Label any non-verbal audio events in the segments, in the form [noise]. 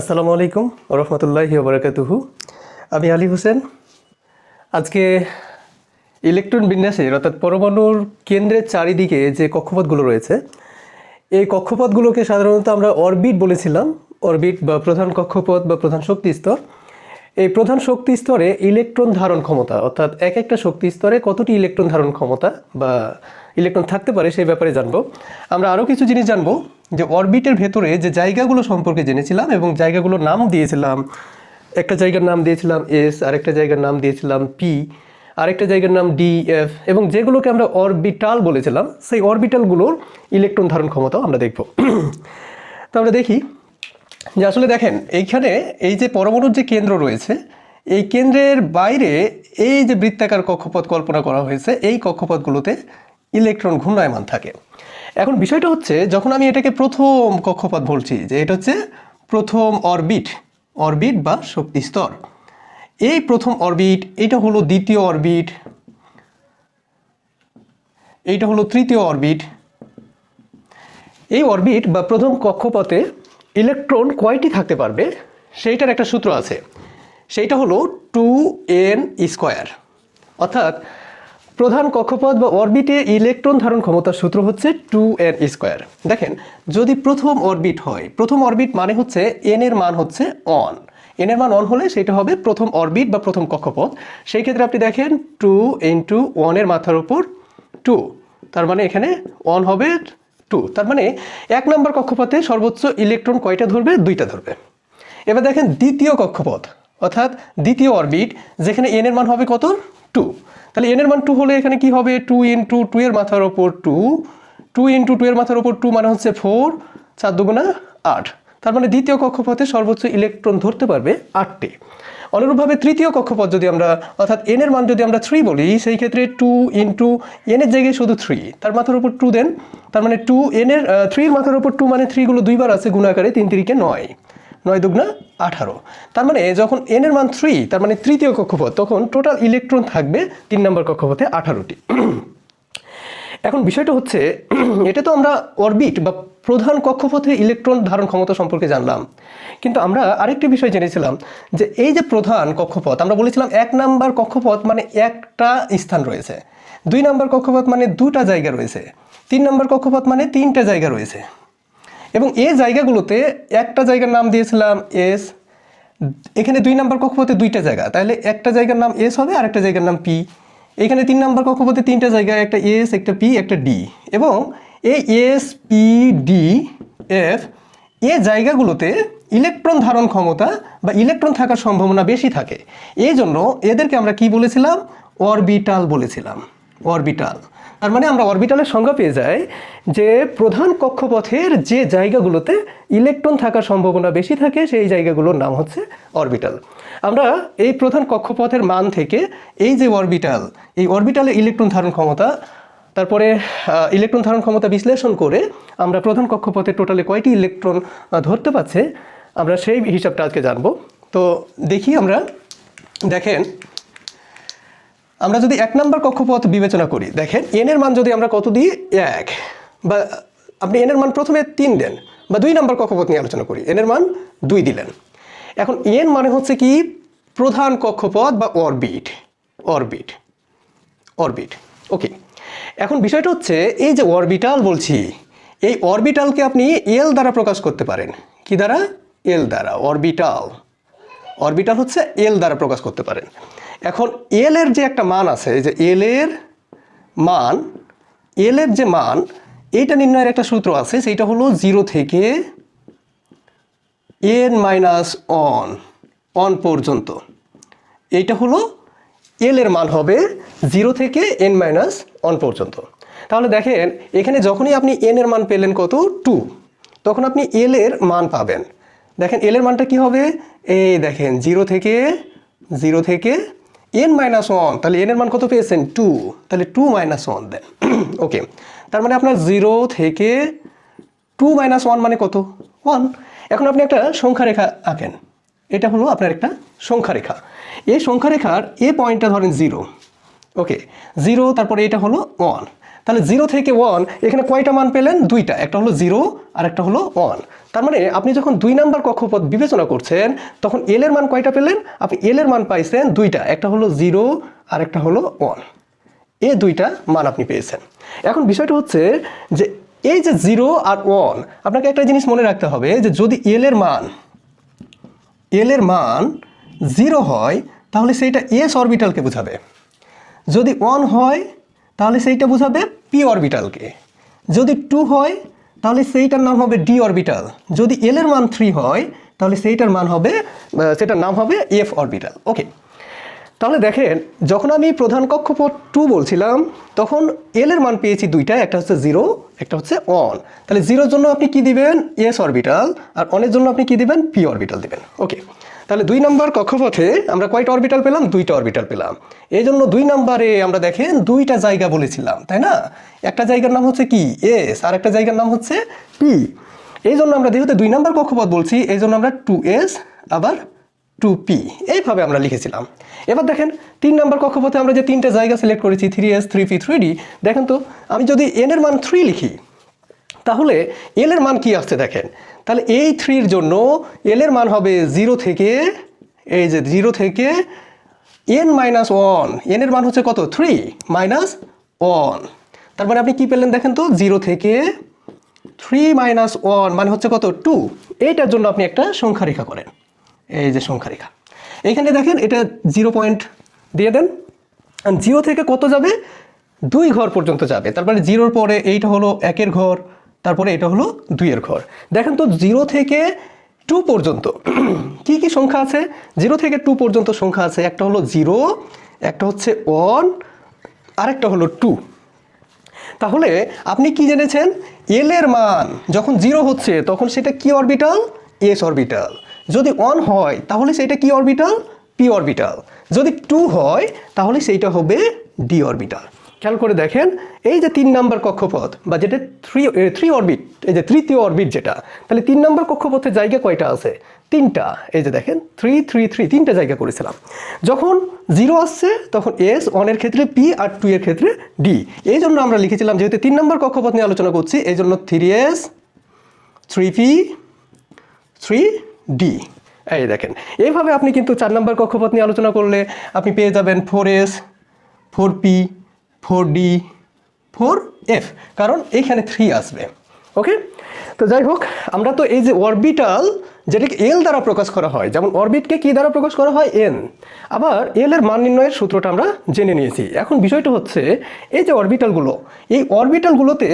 আসসালামু আলাইকুম রহমতুল্লাহি ওবরাকাতুহু আমি আলী হোসেন। আজকে ইলেকট্রন বিন্যাসের অর্থাৎ পরমাণুর কেন্দ্রের চারিদিকে যে কক্ষপথগুলো রয়েছে, এই কক্ষপথগুলোকে সাধারণত আমরা অরবিট বলেছিলাম, অরবিট বা প্রধান কক্ষপথ বা প্রধান শক্তি স্তর এই প্রধান শক্তি স্তরে ইলেকট্রন ধারণ ক্ষমতা, অর্থাৎ এক একটা শক্তি স্তরে কতটি ইলেকট্রন ধারণ ক্ষমতা বা ইলেকট্রন থাকতে পারে সেই ব্যাপারে জানব। আমরা আরও কিছু জিনিস জানব। যে অরবিটের ভেতরে যে জায়গাগুলো সম্পর্কে জেনেছিলাম এবং জায়গাগুলোর নাম দিয়েছিলাম, একটা জায়গার নাম দিয়েছিলাম এস, আরেকটা জায়গার নাম দিয়েছিলাম পি, আরেকটা জায়গার নাম ডি, এফ এবং যেগুলোকে আমরা অরবিটাল বলেছিলাম, সেই অরবিটালগুলোর ইলেকট্রন ধারণ ক্ষমতাও আমরা দেখব। তো আমরা দেখি যে আসলে দেখেন, এইখানে এই যে পরমাণুর যে কেন্দ্র রয়েছে, এই কেন্দ্রের বাইরে এই যে বৃত্তাকার কক্ষপথ কল্পনা করা হয়েছে, এই কক্ষপথগুলোতে ইলেকট্রন ঘূর্ণায়মান থাকে। এখন বিষয়টা হচ্ছে, যখন আমি এটাকে প্রথম কক্ষপথ বলছি, যে এটা হচ্ছে প্রথম অরবিট অরবিট বা শক্তি স্তর। এই প্রথম অরবিট, এটা হলো দ্বিতীয় অরবিট, এইটা হলো তৃতীয় অরবিট। এই অরবিট বা প্রথম কক্ষপথে ইলেকট্রন কয়টি থাকতে পারবে, সেইটার একটা সূত্র আছে। সেইটা হলো টু এন স্কোয়ার। অর্থাৎ প্রধান কক্ষপথ বা অরবিটে ইলেকট্রন ধারণ ক্ষমতার সূত্র হচ্ছে টু এন স্কোয়ার। দেখেন, যদি প্রথম অরবিট হয়, প্রথম অরবিট মানে হচ্ছে এন এর মান হচ্ছে অন এন এর মান অন হলে সেটা হবে প্রথম অরবিট বা প্রথম কক্ষপথ। সেই ক্ষেত্রে আপনি দেখেন টু ইন্টু ওয়ানের মাথার উপর টু। তার মানে এখানে অন হবে টু। তার মানে এক নম্বর কক্ষপথে সর্বোচ্চ ইলেকট্রন কয়টা ধরবে? দুইটা ধরবে। এবার দেখেন দ্বিতীয় কক্ষপথ, অর্থাৎ দ্বিতীয় অরবিট, যেখানে এন এর মান হবে কত? টু তাহলে এনের মান টু হলে এখানে কি হবে? টু ইন্টু টু এর মাথার ওপর টু টু ইন্টু টু এর মাথার ওপর টু মানে হচ্ছে ফোর চার দুগুণা আট। তার মানে দ্বিতীয় কক্ষপথে সর্বোচ্চ ইলেকট্রন ধরতে পারবে আটটি। অনুরূপভাবে তৃতীয় কক্ষপথ যদি আমরা, অর্থাৎ এন এর মান যদি আমরা থ্রি বলি, সেই ক্ষেত্রে টু ইন্টু এন এর জায়গায় শুধু থ্রি তার মাথার উপর টু দেন। তার মানে টু এন এর থ্রির মাথার উপর টু মানে থ্রিগুলো দুইবার আছে, গুণাকারে তিন তিরিকে নয়। নয় দুগুণা আঠারো। তার মানে যখন এন এর মান থ্রি তার মানে তৃতীয় কক্ষপথ, তখন টোটাল ইলেকট্রন থাকবে তিন নম্বর কক্ষপথে আঠারোটি। এখন বিষয়টা হচ্ছে, এটা তো আমরা অরবিট বা প্রধান কক্ষপথে ইলেকট্রন ধারণ ক্ষমতা সম্পর্কে জানলাম। কিন্তু আমরা আরেকটি বিষয় জেনেছিলাম যে এই যে প্রধান কক্ষপথ, আমরা বলেছিলাম এক নাম্বার কক্ষপথ মানে একটা স্থান রয়েছে। দুই নাম্বার কক্ষপথ মানে দুটা জায়গা রয়েছে। তিন নাম্বার কক্ষপথ মানে তিনটা জায়গা রয়েছে। এবং এই জায়গাগুলোতে একটা জায়গার নাম দিয়েছিলাম এস, এখানে দুই নাম্বার কক্ষপথে দুইটা জায়গা। তাহলে একটা জায়গার নাম এস হবে আর একটা জায়গার নাম পি। এখানে তিন নাম্বার কক্ষপথে তিনটা জায়গা একটা এস, একটা পি, একটা ডি। এবং এই এস, পি, ডি, এফ, এ জায়গাগুলোতে ইলেকট্রন ধারণ ক্ষমতা বা ইলেকট্রন থাকার সম্ভাবনা বেশি থাকে। এই জন্য এদেরকে আমরা কি বলেছিলাম? অরবিটাল বলেছিলাম। অরবিটাল। তার মানে আমরা অরবিটালের সংজ্ঞা পেয়ে যাই যে প্রধান কক্ষপথের যে জায়গাগুলোতে ইলেকট্রন থাকার সম্ভাবনা বেশি থাকে, সেই জায়গাগুলোর নাম হচ্ছে অরবিটাল আমরা এই প্রধান কক্ষপথের মান থেকে এই যে অরবিটাল এই অরবিটালে ইলেকট্রন ধারণ ক্ষমতা, তারপরে ইলেকট্রন ধারণ ক্ষমতা বিশ্লেষণ করে আমরা প্রধান কক্ষপথে টোটালে কয়টি ইলেকট্রন ধরতে পারছে, আমরা সেই হিসাবটা আজকে জানব। তো দেখি আমরা, দেখেন আমরা যদি এক নম্বর কক্ষপথ বিবেচনা করি, দেখেন এন এর মান যদি আমরা কত দিই? এক। বা আপনি এন এর মান প্রথমে তিন দেন বা দুই নম্বর কক্ষপথ নিয়ে আলোচনা করি। এন এর মান দুই দিলেন। এখন এন মানে হচ্ছে কি? প্রধান কক্ষপথ বা অরবিট অরবিট অরবিট ওকে এখন বিষয়টা হচ্ছে, এই যে অরবিটাল বলছি, এই অরবিটালকে আপনি এল দ্বারা প্রকাশ করতে পারেন। কি দ্বারা? এল দ্বারা। অরবিটাল অরবিটাল হচ্ছে এল দ্বারা প্রকাশ করতে পারেন। এখন এল এর যে একটা মান আছে, এই যে এল এর মান এল এর যে মান, এইটা নির্ণয়ের একটা সূত্র আছে, সেইটা হলো জিরো থেকে এন মাইনাস অন অন পর্যন্ত। এইটা হলো এল এর মান হবে জিরো থেকে এন মাইনাস অন পর্যন্ত। তাহলে দেখেন, এখানে যখনই আপনি এন এর মান পেলেন কত? টু তখন আপনি এল এর মান পাবেন। দেখেন এল এর মানটা কি হবে? এই দেখেন জিরো থেকে জিরো থেকে এন মাইনাস ওয়ান তাহলে এন এর মান কত পেয়েছেন? টু তাহলে two minus one then okay তার মানে আপনার জিরো থেকে টু মাইনাস ওয়ান মানে কত? ওয়ান এখন আপনি একটা সংখ্যা রেখা আঁকেন। এটা হলো আপনার একটা সংখ্যা রেখা এই সংখ্যা রেখার এ পয়েন্টটা ধরেন জিরো ওকে জিরো তারপরে এটা হলো ওয়ান তাহলে জিরো থেকে ওয়ান এখানে কয়টা মান পেলেন? দুইটা। একটা হলো জিরো আর একটা হলো ওয়ান তার মানে আপনি যখন দুই নাম্বার কক্ষপথ বিবেচনা করছেন, তখন এল এর মান কয়টা পেলেন? আপনি এল এর মান পাইছেন দুইটা। একটা হলো জিরো আর একটা হলো ওয়ান এ দুইটা মান আপনি পেয়েছেন। এখন বিষয়টা হচ্ছে যে এই যে জিরো আর ওয়ান আপনাকে একটা জিনিস মনে রাখতে হবে যে যদি এল এর মান এল এর মান জিরো হয়, তাহলে সেইটা এস অরবিটালকে বোঝাবে। যদি ওয়ান হয়, তাহলে সেইটা বোঝাবে পি অরবিটালকে যদি টু হয়, তাহলে সেইটার নাম হবে ডি অরবিটাল যদি এল এর মান থ্রি হয়, তাহলে সেইটার মান হবে সেটার নাম হবে এফ অরবিটাল ওকে তাহলে দেখেন, যখন আমি প্রধান কক্ষপথ টু বলছিলাম, তখন এল এর মান পেয়েছি দুইটা একটা হচ্ছে জিরো একটা হচ্ছে অন তাহলে জিরোর জন্য আপনি কি দিবেন? এস অরবিটাল আর অনের জন্য আপনি কি দিবেন? পি অরবিটাল দিবেন। ওকে তাহলে দুই নাম্বার কক্ষপথে আমরা কয়টা অরবিটাল পেলাম? দুইটা অরবিটাল পেলাম। এই জন্য দুই নাম্বারে আমরা দেখেন দুইটা জায়গা বলেছিলাম, তাই না? একটা জায়গার নাম হচ্ছে কি? এস আর একটা জায়গার নাম হচ্ছে পি এই জন্য আমরা যেহেতু দুই নাম্বার কক্ষপথ বলছি এই জন্য আমরা টু এস আবার টু পি এইভাবে আমরা লিখেছিলাম। এবার দেখেন, তিন নাম্বার কক্ষপথে আমরা যে তিনটা জায়গা সিলেক্ট করেছি three S three P three D দেখেন তো, আমি যদি এন এর মান থ্রি লিখি, তাহলে এল এর মান কি আসছে দেখেন? তাহলে এই থ্রির জন্য এল এর মান হবে জিরো থেকে, এই যে জিরো থেকে এন মাইনাস ওয়ান এন এর মান হচ্ছে কত? থ্রি মাইনাস ওয়ান তার মানে আপনি কি পেলেন দেখেন তো? জিরো থেকে থ্রি মাইনাস ওয়ান মানে হচ্ছে কত? টু এইটার জন্য আপনি একটা সংখ্যা রেখা করেন। এই যে সংখ্যা রেখা এইখানে দেখেন এটা জিরো পয়েন্ট দিয়ে দেন। জিরো থেকে কত যাবে? দুই ঘর পর্যন্ত যাবে। তারপরে জিরোর পরে এইটা হলো একের ঘর। তারপরে এটা হলো দুইয়ের ঘর। দেখেন তো জিরো থেকে টু পর্যন্ত, [clears throat] কি কি সংখ্যা আছে? জিরো থেকে টু পর্যন্ত সংখ্যা আছে, একটা হলো জিরো, একটা হচ্ছে ওয়ান আরেকটা হলো টু তাহলে আপনি কি জেনেছেন? এল এর মান যখন জিরো হচ্ছে, তখন সেটা কি অরবিটাল এস অরবিটাল যদি ওয়ান হয়, তাহলে সেটা কি অরবিটাল পি অরবিটাল যদি টু হয়, তাহলে সেইটা হবে ডি অরবিটাল খেয়াল করে দেখেন, এই যে তিন নাম্বার কক্ষপথ, বা যেটা থ্রি থ্রি অরবিট এই যে তৃতীয় অরবিট যেটা, তাহলে তিন নাম্বার কক্ষপথের জায়গা কয়টা আছে? তিনটা। এই যে দেখেন থ্রি থ্রি থ্রি তিনটা জায়গা করেছিলাম। যখন জিরো আসছে, তখন এস ওয়ানের ক্ষেত্রে পি আর টু এর ক্ষেত্রে ডি এই জন্য আমরা লিখেছিলাম, যেহেতু তিন নম্বর কক্ষপথ নিয়ে আলোচনা করছি, এই জন্য three S three P three D এই দেখেন, এইভাবে আপনি কিন্তু চার নম্বর কক্ষপথ নিয়ে আলোচনা করলে আপনি পেয়ে যাবেন four S four P four D four F, কারণ এইখানে থ্রি আসবে। ওকে? তো যাই হোক, আমরা তো এই যে অরবিটাল, যেটাকে এল দ্বারা প্রকাশ করা হয়, যেমন অরবিটকে কি দ্বারা প্রকাশ করা হয়? এন। আবার এল এর মান নির্ণয়ের সূত্রটা আমরা জেনে নিয়েছি। এখন বিষয়টা হচ্ছে, এই যে অরবিটালগুলো, এই অরবিটালগুলোতে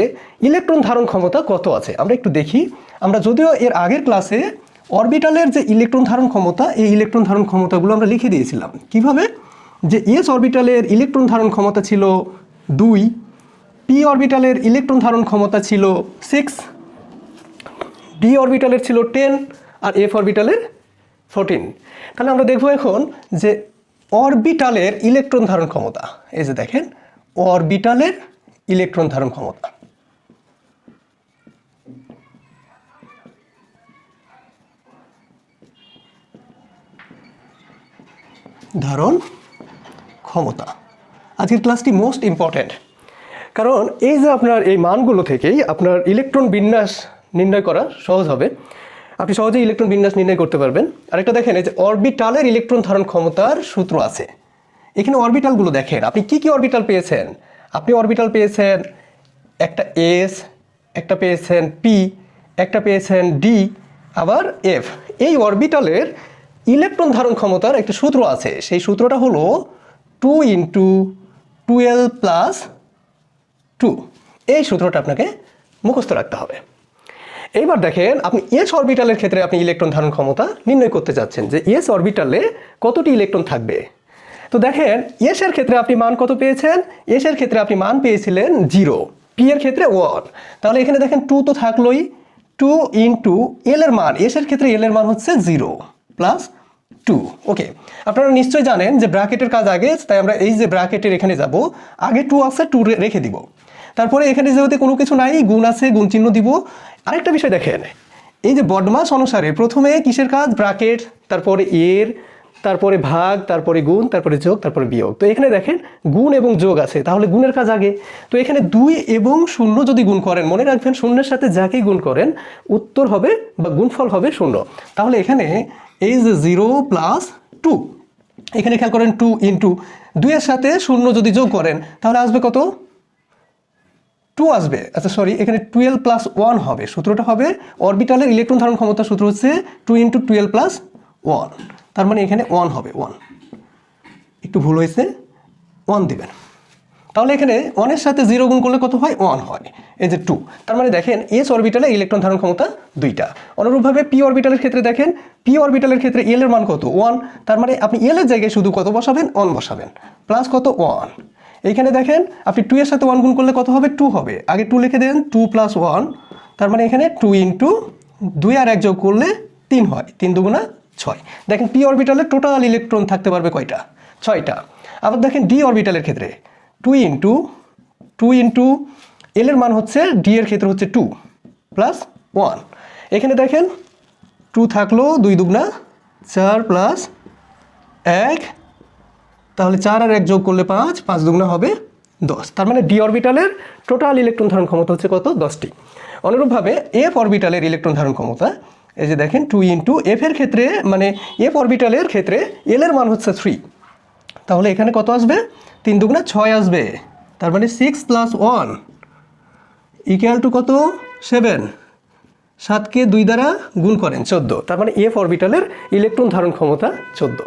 ইলেকট্রন ধারণ ক্ষমতা কত আছে? আমরা একটু দেখি। আমরা যদিও এর আগের ক্লাসে অরবিটালের যে ইলেকট্রন ধারণ ক্ষমতা, এই ইলেকট্রন ধারণ ক্ষমতাগুলো আমরা লিখে দিয়েছিলাম। কীভাবে? যে এস অরবিটালের ইলেকট্রন ধারণ ক্ষমতা ছিল দুই পি অরবিটালের ইলেকট্রন ধারণ ক্ষমতা ছিল সিক্স ডি অরবিটালের ছিল টেন আর এফ অরবিটালের ফোরটিন তাহলে আমরা দেখব এখন যে অরবিটালের ইলেকট্রন ধারণ ক্ষমতা, এই যে দেখেন অরবিটালের ইলেকট্রন ধারণ ক্ষমতা। ধারণ ক্ষমতা। আজকের ক্লাসটি মোস্ট ইম্পর্ট্যান্ট কারণ এই যে আপনার এই মানগুলো থেকেই আপনার ইলেকট্রন বিন্যাস নির্ণয় করা সহজ হবে। আপনি সহজেই ইলেকট্রন বিন্যাস নির্ণয় করতে পারবেন। আরেকটা দেখেন, এই যে অরবিটালের ইলেকট্রন ধারণ ক্ষমতার সূত্র আছে। এখানে অরবিটালগুলো দেখেন, আপনি কি কি অরবিটাল পেয়েছেন? আপনি অরবিটাল পেয়েছেন একটা এস একটা পেয়েছেন পি একটা পেয়েছেন ডি আবার এফ এই অরবিটালের ইলেকট্রন ধারণ ক্ষমতার একটা সূত্র আছে। সেই সূত্রটা হলো two into twelve plus two এই সূত্রটা আপনাকে মুখস্থ রাখতে হবে। এইবার দেখেন, আপনি এস অরবিটালের ক্ষেত্রে আপনি ইলেকট্রন ধারণ ক্ষমতা নির্ণয় করতে চাচ্ছেন যে এস অরবিটালে কতটি ইলেকট্রন থাকবে। তো দেখেন এস এর ক্ষেত্রে আপনি মান কত পেয়েছেন? এস এর ক্ষেত্রে আপনি মান পেয়েছিলেন জিরো পি এর ক্ষেত্রে ওয়ান তাহলে এখানে দেখেন টু তো থাকলোই। টু ইন্টু এল এর মান এস এর ক্ষেত্রে এল এর মান হচ্ছে জিরো প্লাস টু ওকে আপনারা নিশ্চয়ই জানেন যে ব্র্যাকেটের কাজ আগে, তাই আমরা এই যে ব্র্যাকেটের এখানে যাব, আগে টু আছে টু রেখে দিব। তারপরে এখানে যেহেতু কোনো কিছু নাই, গুণ আছে, গুণ চিহ্ন দিব, আরেকটা বিষয় দেখেন। এই যে বডমাস অনুসারে প্রথমে কিসের কাজ? ব্র্যাকেট, তারপরে এর, তারপরে ভাগ, তারপরে গুণ, তারপরে যোগ, তারপরে বিয়োগ। তো এখানে দেখেন, গুণ এবং যোগ আছে। তাহলে গুণের কাজ আগে। তো এখানে দুই এবং শূন্য যদি গুণ করেন, মনে রাখবেন শূন্যের সাথে যাকেই গুণ করেন, উত্তর হবে বা গুণফল হবে শূন্য। তাহলে এখানে এই যে জিরো প্লাস টু এখানে খেয়াল করেন টু ইন্টু দুইয়ের সাথে শূন্য যদি যোগ করেন, তাহলে আসবে কত? টু আসবে। আচ্ছা সরি এখানে টুয়েলভ প্লাস ওয়ান হবে। সূত্রটা হবে অরবিটালের ইলেকট্রন ধারণ ক্ষমতা সূত্র হচ্ছে two into twelve plus one তার মানে এখানে ওয়ান হবে ওয়ান একটু ভুল হয়েছে ওয়ান দিবেন। তাহলে এখানে ওয়ানের সাথে জিরো গুণ করলে কত হয়? ওয়ান হয়। এই যে টু তার মানে দেখেন এস অরবিটালে ইলেকট্রন ধারণ ক্ষমতা দুইটা। অনুরূপভাবে পি অরবিটালের ক্ষেত্রে দেখেন পি অরবিটালের ক্ষেত্রে এল এর মান কত? ওয়ান তার মানে আপনি এল এর জায়গায় শুধু কত বসাবেন? ওয়ান বসাবেন। প্লাস কত? ওয়ান এইখানে দেখেন, আপনি টু এর সাথে ওয়ান গুণ করলে কত হবে? টু হবে। আগে টু লিখে দেন টু প্লাস ওয়ান তার মানে এখানে টু ইন্টু দুই আর এক যোগ করলে তিন হয়। তিন দুগুণা ছয়। দেখেন পি অরবিটালে টোটাল ইলেকট্রন থাকতে পারবে কয়টা? ছয়টা। আবার দেখেন ডি অরবিটালের ক্ষেত্রে। Two into two into L এর মান হচ্ছে ডি এর ক্ষেত্রে হচ্ছে টু প্লাস ওয়ান এখানে দেখেন টু থাকল দুই দুগুণা চার প্লাস এক। তাহলে চার আর এক যোগ করলে পাঁচ পাঁচ দুগুণা হবে দশ। তার মানে ডি অরবিটালের টোটাল ইলেকট্রন ধারণ ক্ষমতা হচ্ছে কত? দশটি। অনুরূপভাবে এফ অরবিটালের ইলেকট্রন ধারণ ক্ষমতা, এই যে দেখেন টু ইন্টু এফের ক্ষেত্রে মানে এফ অরবিটালের ক্ষেত্রে এল এর মান হচ্ছে থ্রি তাহলে এখানে কত আসবে? তিন দুগুণা ছয় আসবে। তার মানে six plus one equal to কত? সেভেন সাতকে দুই দ্বারা গুণ করেন চোদ্দ। তার মানে এফ অরবিটালের ইলেকট্রন ধারণ ক্ষমতা চোদ্দ।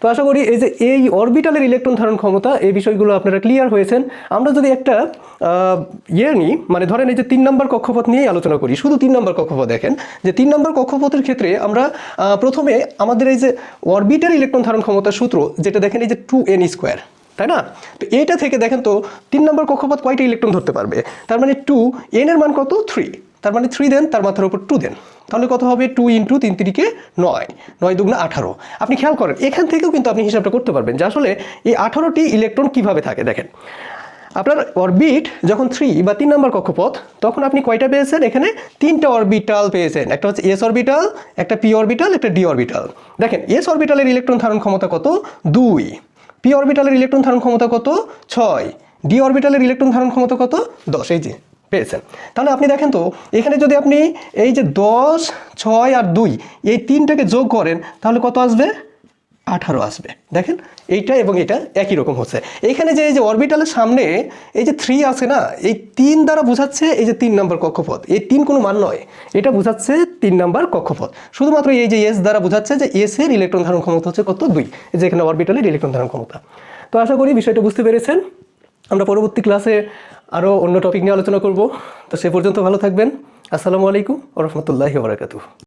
তো আশা করি এই যে এই অরবিটালের ইলেকট্রন ধারণ ক্ষমতা, এই বিষয়গুলো আপনারা ক্লিয়ার হয়েছেন। আমরা যদি একটা ইয়ে নিই মানে ধরেন এই যে তিন নম্বর কক্ষপথ নিয়েই আলোচনা করি, শুধু তিন নম্বর কক্ষপথ দেখেন, যে তিন নম্বর কক্ষপথের ক্ষেত্রে আমরা প্রথমে আমাদের এই যে অরবিটাল ইলেকট্রন ধারণ ক্ষমতার সূত্র, যেটা দেখেন এই যে টু এন স্কোয়ার তাই না? তো এইটা থেকে দেখেন তো তিন নম্বর কক্ষপথ কয়টা ইলেকট্রন ধরতে পারবে? তার মানে টু এন এর মান কত? থ্রি তার মানে থ্রি দেন তার মাথার উপর টু দেন তাহলে কত হবে? টু ইন্টু তিন তিরিকে নয়। নয় দুগুণে আঠারো। আপনি খেয়াল করেন, এখান থেকেও কিন্তু আপনি হিসাবটা করতে পারবেন যে আসলে এই আঠারোটি ইলেকট্রন কীভাবে থাকে, দেখেন। আপনার অরবিট যখন থ্রি বা তিন নম্বর কক্ষপথ, তখন আপনি কয়টা পেয়েছেন এখানে? তিনটা অরবিটাল পেয়েছেন। একটা হচ্ছে এস অরবিটাল একটা পি অরবিটাল একটা ডি অরবিটাল দেখেন এস অরবিটালের ইলেকট্রন ধারণ ক্ষমতা কত? দুই। পি অরবিটালের ইলেকট্রন ধারণ ক্ষমতা কত? ছয়। ডি অরবিটালের ইলেকট্রন ধারণ ক্ষমতা কত? দশ। এই যে পেয়েছেন। তাহলে আপনি দেখেন তো, এখানে যদি আপনি এই যে দশ, ছয় আর দুই, এই তিনটাকে যোগ করেন, তাহলে কত আসবে? আঠারো আসবে। দেখেন, এইটা এবং এটা একই রকম হচ্ছে। এখানে যে এই যে অরবিটালের সামনে এই যে থ্রি আছে না, এই তিন দ্বারা বোঝাচ্ছে এই যে তিন নম্বর কক্ষপথ। এই তিন কোনো মান নয়, এটা বোঝাচ্ছে তিন নম্বর কক্ষপথ। শুধুমাত্র এই যে এস দ্বারা বোঝাচ্ছে যে এস এর ইলেকট্রন ধারণ ক্ষমতা হচ্ছে কত? দুই এই যে এখানে অরবিটালের ইলেকট্রন ধারণ ক্ষমতা। তো আশা করি বিষয়টা বুঝতে পেরেছেন। আমরা পরবর্তী ক্লাসে আরও অন্য টপিক নিয়ে আলোচনা করব। তো সে পর্যন্ত ভালো থাকবেন। আসসালামু আলাইকুম ও রহমতুল্লাহি বারাকাতুহ।